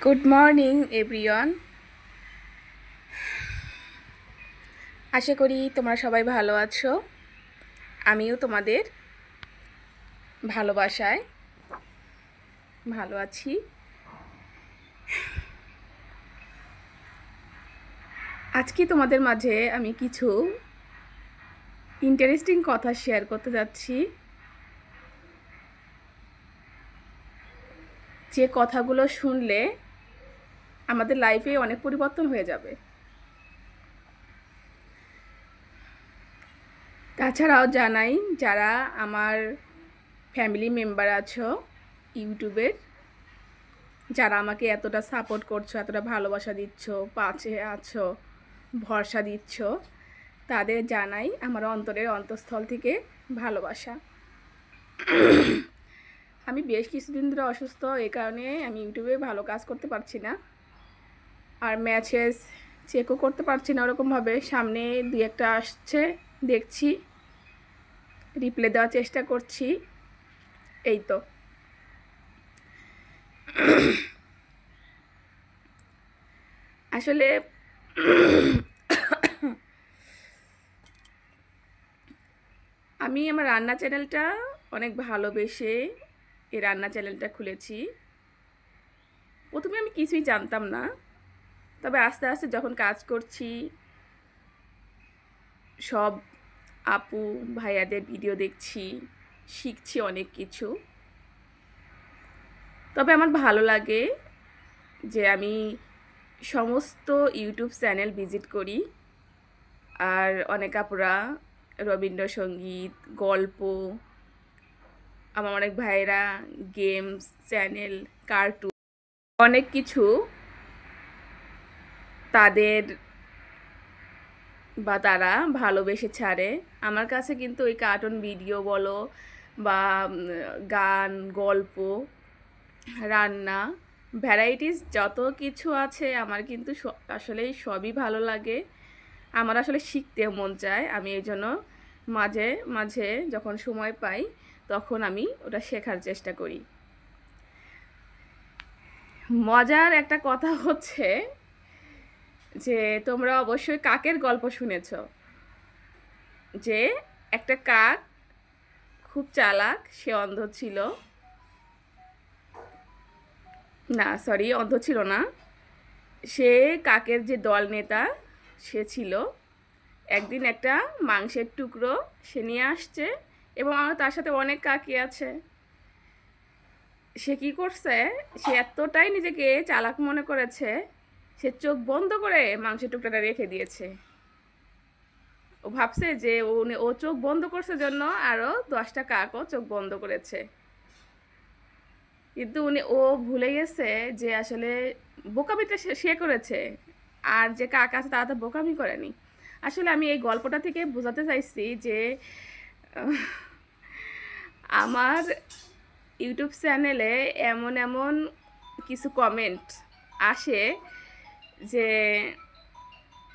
Good morning everyone আশা করি তোমরা সবাই ভালো আছো। আমিও তোমাদের ভালোবাসায় ভালো আছি। আজকে তোমাদের মাঝে আমি কিছু ইন্টারেস্টিং কথা শেয়ার করতে যাচ্ছি। যে কথাগুলো শুনলে আমাদের লাইফে অনেক পরিবর্তন হয়ে যাবে। তাছাড়াও জানাই, যারা আমার ফ্যামিলি মেম্বার আছো ইউটিউবের যারা আমাকে এতটা সাপোর্ট করছ, এতটা ভালোবাসা দিচ্ছ, পাশে আছো, ভরসা দিচ্ছ, তাদের জানাই আমার অন্তরের অন্তঃস্থল থেকে ভালোবাসা। আমি বেশ কিছুদিন ধরে অসুস্থ এই কারণে আমি ইউটিউবে ভালো কাজ করতে পারছি না। আর ম্যাচেস চেকও করতে পারছি না ওরকমভাবে। সামনে দু একটা আসছে, দেখছি। রিপ্লে দেওয়ার চেষ্টা করছি। এই তো। আসলে আমি আমার রান্না চ্যানেলটা অনেক ভালোবেসে এই রান্না চ্যানেলটা খুলেছি। প্রথমে আমি কিছুই জানতাম না। তবে আস্তে আস্তে যখন কাজ করছি, সব আপু, ভাইয়াদের ভিডিও দেখছি, শিখছি অনেক কিছু। তবে আমার ভালো লাগে যে আমি সমস্ত ইউটিউব চ্যানেল ভিজিট করি, আর অনেক আপুরা রবীন্দ্রসঙ্গীত, গল্প, আমার অনেক ভাইয়েরা গেমস চ্যানেল কার্টুন অনেক কিছু তাদের বা তারা ভালোবেসে ছাড়ে। আমার কাছে কিন্তু ওই কার্টুন ভিডিও বলো বা গান, গল্প, রান্না ভ্যারাইটিস যত কিছু আছে আমার কিন্তু আসলেই সবই ভালো লাগে। আমার আসলে শিখতে মন চায়। আমি এই জন্য মাঝে মাঝে যখন সময় পাই তখন আমি ওটা শেখার চেষ্টা করি। মজার একটা কথা হচ্ছে যে তোমরা অবশ্যই কাকের গল্প শুনেছ? যে একটা কাক খুব চালাক, সে অন্ধ ছিল। না সরি অন্ধ ছিল না। সে কাকের যে দল নেতা, সে ছিল। একদিন একটা মাংসের টুকরো সে নিয়ে আসছে এবং আমার তার সাথে অনেক কাকি আছে। সে কি করছে? সে এতটাই নিজেকে চালাক মনে করেছে সে চোখ বন্ধ করে মাংসের টুকরাটা রেখে দিয়েছে। ও ভাবছে যে উনি ও চোখ বন্ধ করছে জন্য আরও দশটা কাকও চোখ বন্ধ করেছে। কিন্তু উনি, ও ভুলে গেছে যে আসলে বোকামিটা সে করেছে। আর যে কাক আছে তারা তো বোকামি করেনি। আসলে আমি এই গল্পটা থেকে বোঝাতে চাইছি যে আমার ইউটিউব চ্যানেলে এমন এমন কিছু কমেন্ট আসে যে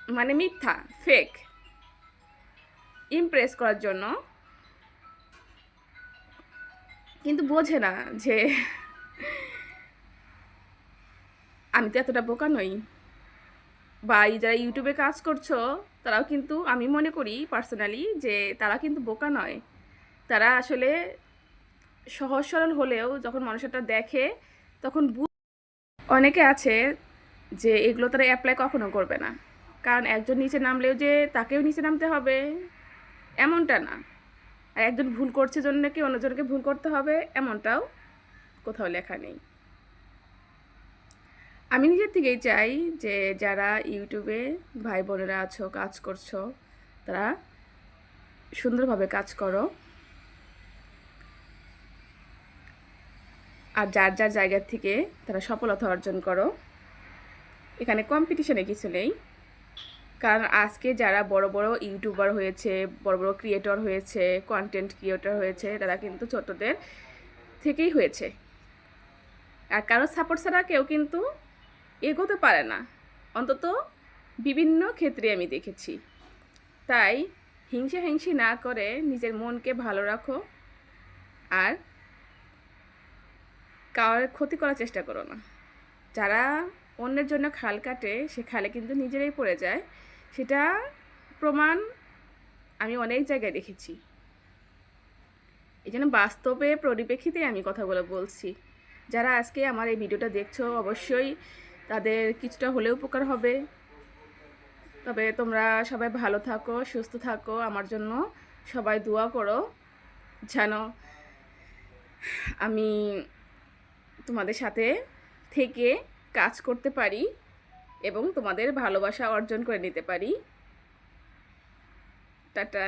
মানে মিথ্যা ফেক ইমপ্রেস করার জন্য। কিন্তু বোঝে না যে আমি তো এতটা বোকা নই। বা এই যারা ইউটিউবে কাজ করছ, তারাও কিন্তু আমি মনে করি পার্সোনালি যে তারা কিন্তু বোকা নয়। তারা আসলে সহজ সরল হলেও যখন মানুষটা দেখে, তখন অনেকে আছে যে এগুলো তারা অ্যাপ্লাই কখনো করবে না। কারণ একজন নিচে নামলেও যে তাকেও নিচে নামতে হবে, এমনটা না। আর একজন ভুল করছে জন্য কি অন্যজনকে ভুল করতে হবে, এমনটাও কোথাও লেখা নেই। আমি নিজের থেকেই চাই যে যারা ইউটিউবে ভাই বোনেরা আছো, কাজ করছ, তারা সুন্দরভাবে কাজ করো। আর যার যার জায়গা থেকে তারা সফলতা অর্জন করো। এখানে কম্পিটিশনে কিছু নেই। কারণ আজকে যারা বড় বড় ইউটিউবার হয়েছে, বড় বড় ক্রিয়েটর হয়েছে কন্টেন্ট ক্রিয়েটর হয়েছে, তারা কিন্তু ছোটদের থেকেই হয়েছে। আর কারও সাপোর্ট ছাড়া কেউ কিন্তু এগোতে পারে না। অন্তত বিভিন্ন ক্ষেত্রে আমি দেখেছি। তাই হিংসা হিংসি না করে নিজের মনকে ভালো রাখো আর কারোর ক্ষতি করার চেষ্টা করো না। যারা অন্যের জন্য খাল কাটে, সে খালে কিন্তু নিজেরাই পড়ে যায়। সেটা প্রমাণ আমি অনেক জায়গায় দেখেছি। এই জন্য বাস্তবে, পরিপ্রেক্ষিতে আমি কথাগুলো বলছি। যারা আজকে আমার এই ভিডিওটা দেখছ, অবশ্যই তাদের কিছুটা হলেও উপকার হবে। তবে তোমরা সবাই ভালো থাকো, সুস্থ থাকো। আমার জন্য সবাই দোয়া করো, যেন আমি তোমাদের সাথে থেকে কাজ করতে পারি এবং তোমাদের ভালোবাসা অর্জন করে নিতে পারি। টাটা।